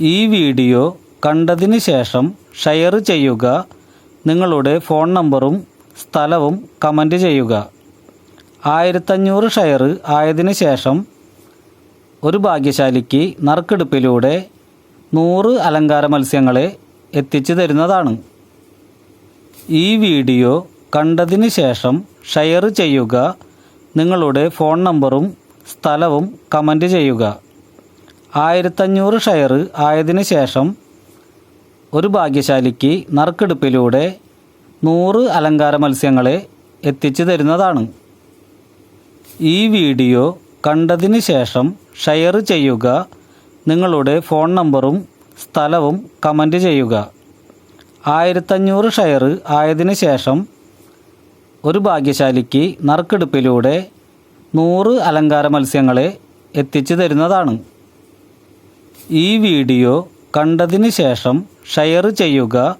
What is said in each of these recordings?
ഈ വീഡിയോ കണ്ടതിന് ശേഷം ഷെയർ ചെയ്യുക. നിങ്ങളുടെ ഫോൺ നമ്പറും സ്ഥലവും കമന്റ് ചെയ്യുക. ആയിരത്തഞ്ഞൂറ് ഷെയർ ആയതിനു ശേഷം ഒരു ഭാഗ്യശാലിക്ക് നറുക്കെടുപ്പിലൂടെ നൂറ് അലങ്കാര മത്സ്യങ്ങളെ എത്തിച്ചു തരുന്നതാണ്. ഈ വീഡിയോ കണ്ടതിന് ശേഷം ഷെയർ ചെയ്യുക. നിങ്ങളുടെ ഫോൺ നമ്പറും സ്ഥലവും കമന്റ് ചെയ്യുക. ആയിരത്തഞ്ഞൂറ് ഷെയർ ആയതിനു ശേഷം ഒരു ഭാഗ്യശാലിക്ക് നറുക്കെടുപ്പിലൂടെ നൂറ് അലങ്കാര മത്സ്യങ്ങളെ എത്തിച്ചു തരുന്നതാണ്. ഈ വീഡിയോ കണ്ടതിന് ശേഷം ഷെയർ ചെയ്യുക നിങ്ങളുടെ ഫോൺ നമ്പറും സ്ഥലവും കമന്റ് ചെയ്യുക. ആയിരത്തഞ്ഞൂറ് ഷെയർ ആയതിനു ശേഷം ഒരു ഭാഗ്യശാലിക്ക് നറുക്കെടുപ്പിലൂടെ നൂറ് അലങ്കാര മത്സ്യങ്ങളെ എത്തിച്ചു തരുന്നതാണ്. ഈ വീഡിയോ കണ്ടതിന് ശേഷം ഷെയർ ചെയ്യുക.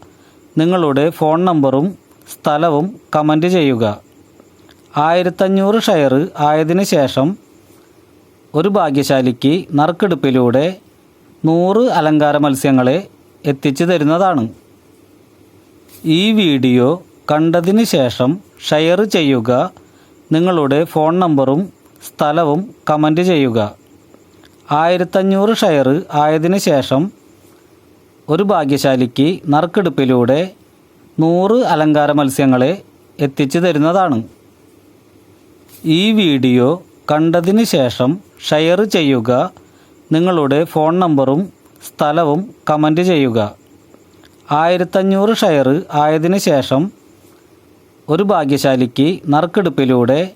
നിങ്ങളുടെ ഫോൺ നമ്പറും സ്ഥലവും കമന്റ് ചെയ്യുക. ആയിരത്തഞ്ഞൂറ് ഷെയർ ആയതിനു ശേഷം ഒരു ഭാഗ്യശാലിക്ക് നറുക്കെടുപ്പിലൂടെ നൂറ് അലങ്കാര മത്സ്യങ്ങളെ എത്തിച്ചു തരുന്നതാണ്. ഈ വീഡിയോ കണ്ടതിന് ശേഷം ഷെയർ ചെയ്യുക. നിങ്ങളുടെ ഫോൺ നമ്പറും സ്ഥലവും കമന്റ് ചെയ്യുക. ആയിരത്തഞ്ഞൂറ് ഷെയർ ആയതിനു ശേഷം ഒരു ഭാഗ്യശാലിക്ക് നറുക്കെടുപ്പിലൂടെ നൂറ് അലങ്കാര മത്സ്യങ്ങളെ എത്തിച്ചു തരുന്നതാണ്. ഈ വീഡിയോ കണ്ടതിന് ശേഷം ഷെയർ ചെയ്യുക നിങ്ങളുടെ ഫോൺ നമ്പറും സ്ഥലവും കമന്റ് ചെയ്യുക. ആയിരത്തഞ്ഞൂറ് ഷെയർ ആയതിന് ശേഷം ഒരു ഭാഗ്യശാലിക്ക് നറുക്കെടുപ്പിലൂടെ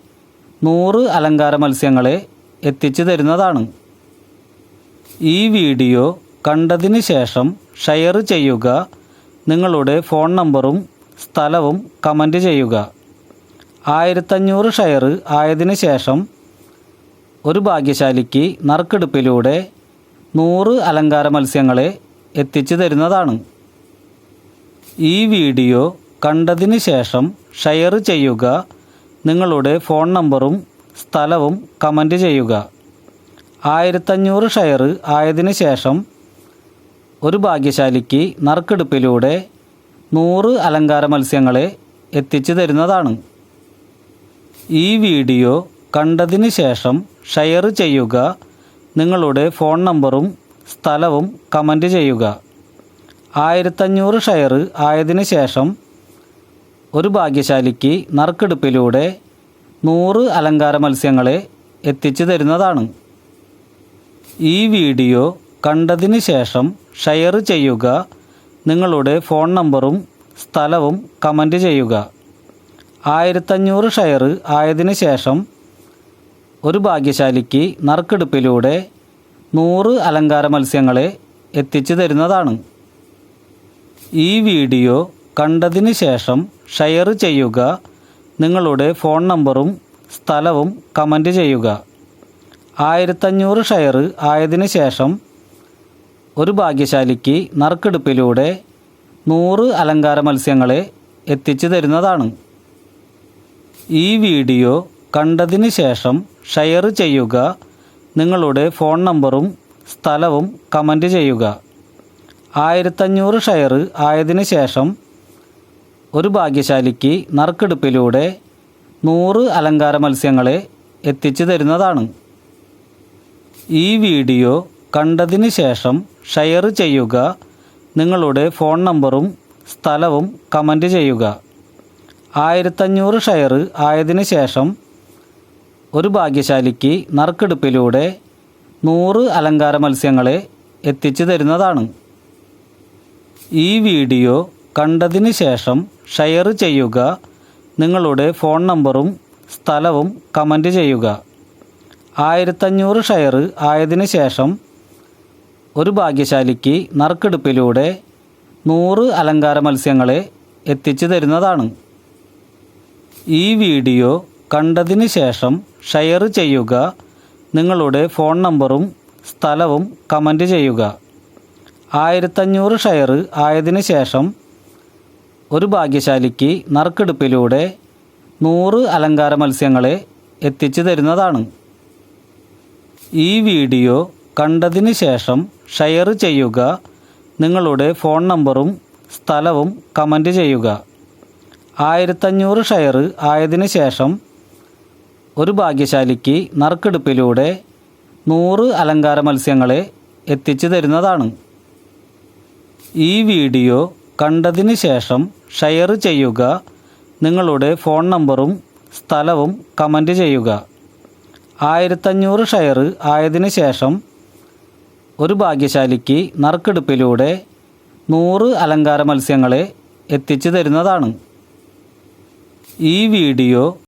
നൂറ് അലങ്കാര മത്സ്യങ്ങളെ എത്തിച്ചു തരുന്നതാണ്. ഈ വീഡിയോ കണ്ടതിന് ശേഷം ഷെയർ ചെയ്യുക നിങ്ങളുടെ ഫോൺ നമ്പറും സ്ഥലവും കമന്റ് ചെയ്യുക. ആയിരത്തഞ്ഞൂറ് ഷെയർ ആയതിനു ശേഷം ഒരു ഭാഗ്യശാലിക്ക് നറുക്കെടുപ്പിലൂടെ നൂറ് അലങ്കാര മത്സ്യങ്ങളെ എത്തിച്ചു തരുന്നതാണ്. ഈ വീഡിയോ കണ്ടതിന് ശേഷം ഷെയർ ചെയ്യുക നിങ്ങളുടെ ഫോൺ നമ്പറും സ്ഥലവും കമന്റ് ചെയ്യുക. ആയിരത്തഞ്ഞൂറ് ഷെയർ ആയതിനു ശേഷം ഒരു ഭാഗ്യശാലിക്ക് നറുക്കെടുപ്പിലൂടെ നൂറ് അലങ്കാര മത്സ്യങ്ങളെ എത്തിച്ചു തരുന്നതാണ്. ഈ വീഡിയോ കണ്ടതിന് ശേഷം ഷെയർ ചെയ്യുക നിങ്ങളുടെ ഫോൺ നമ്പറും സ്ഥലവും കമന്റ് ചെയ്യുക. ആയിരത്തഞ്ഞൂറ് ഷെയർ ആയതിന് ശേഷം ഒരു ഭാഗ്യശാലിക്ക് നറുക്കെടുപ്പിലൂടെ നൂറ് അലങ്കാര മത്സ്യങ്ങളെ എത്തിച്ചു തരുന്നതാണ്. ഈ വീഡിയോ കണ്ടതിന് ശേഷം ഷെയർ ചെയ്യുക നിങ്ങളുടെ ഫോൺ നമ്പറും സ്ഥലവും കമന്റ് ചെയ്യുക. ആയിരത്തഞ്ഞൂറ് ഷെയർ ആയതിനു ശേഷം ഒരു ഭാഗ്യശാലിക്ക് നറുക്കെടുപ്പിലൂടെ നൂറ് അലങ്കാര മത്സ്യങ്ങളെ എത്തിച്ചു തരുന്നതാണ്. ഈ വീഡിയോ കണ്ടതിന് ശേഷം ഷെയർ ചെയ്യുക നിങ്ങളുടെ ഫോൺ നമ്പറും സ്ഥലവും കമന്റ് ചെയ്യുക. ആയിരത്തഞ്ഞൂറ് ഷെയർ ആയതിനു ശേഷം ഒരു ഭാഗ്യശാലിക്ക് നറുക്കെടുപ്പിലൂടെ നൂറ് അലങ്കാര മത്സ്യങ്ങളെ എത്തിച്ചു തരുന്നതാണ്. ഈ വീഡിയോ കണ്ടതിന് ശേഷം ഷെയർ ചെയ്യുക നിങ്ങളുടെ ഫോൺ നമ്പറും സ്ഥലവും കമന്റ് ചെയ്യുക. ആയിരത്തഞ്ഞൂറ് ഷെയർ ആയതിനു ശേഷം ഒരു ഭാഗ്യശാലിക്ക് നറുക്കെടുപ്പിലൂടെ നൂറ് അലങ്കാര മത്സ്യങ്ങളെ എത്തിച്ചു തരുന്നതാണ്. ഈ വീഡിയോ കണ്ടതിന് ശേഷം ഷെയർ ചെയ്യുക. നിങ്ങളുടെ ഫോൺ നമ്പറും സ്ഥലവും കമന്റ് ചെയ്യുക. ആയിരത്തഞ്ഞൂറ് ഷെയർ ആയതിനു ശേഷം ഒരു ഭാഗ്യശാലിക്ക് നറുക്കെടുപ്പിലൂടെ നൂറ് അലങ്കാര മത്സ്യങ്ങളെ എത്തിച്ചു തരുന്നതാണ്. ഈ വീഡിയോ കണ്ടതിന് ശേഷം ഷെയർ ചെയ്യുക. നിങ്ങളുടെ ഫോൺ നമ്പറും സ്ഥലവും കമന്റ് ചെയ്യുക. ആയിരത്തഞ്ഞൂറ് ഷെയർ ആയതിനു ശേഷം ഒരു ഭാഗ്യശാലിക്ക് നറുക്കെടുപ്പിലൂടെ നൂറ് അലങ്കാര മത്സ്യങ്ങളെ എത്തിച്ചു തരുന്നതാണ്. ഈ വീഡിയോ കണ്ടതിന് ശേഷം ഷെയർ ചെയ്യുക നിങ്ങളുടെ ഫോൺ നമ്പറും സ്ഥലവും കമന്റ് ചെയ്യുക. ആയിരത്തഞ്ഞൂറ് ഷെയർ ആയതിനു ശേഷം ഒരു ഭാഗ്യശാലിക്ക് നറുക്കെടുപ്പിലൂടെ നൂറ് അലങ്കാര മത്സ്യങ്ങളെ എത്തിച്ചു തരുന്നതാണ്. ഈ വീഡിയോ കണ്ടതിന് ശേഷം ഷെയർ ചെയ്യുക നിങ്ങളുടെ ഫോൺ നമ്പറും സ്ഥലവും കമന്റ് ചെയ്യുക. ആയിരത്തഞ്ഞൂറ് ഷെയർ ആയതിനു ശേഷം ഒരു ഭാഗ്യശാലിക്ക് നറുക്കെടുപ്പിലൂടെ നൂറ് അലങ്കാര മത്സ്യങ്ങളെ എത്തിച്ചു തരുന്നതാണ്. ഈ വീഡിയോ കണ്ടതിന് ശേഷം ഷെയർ ചെയ്യുക നിങ്ങളുടെ ഫോൺ നമ്പറും സ്ഥലവും കമന്റ് ചെയ്യുക. ആയിരത്തഞ്ഞൂറ് ഷെയർ ആയതിനു ശേഷം ഒരു ഭാഗ്യശാലിക്ക് നറുക്കെടുപ്പിലൂടെ നൂറ് അലങ്കാര മത്സ്യങ്ങളെ എത്തിച്ചു തരുന്നതാണ്. ഈ വീഡിയോ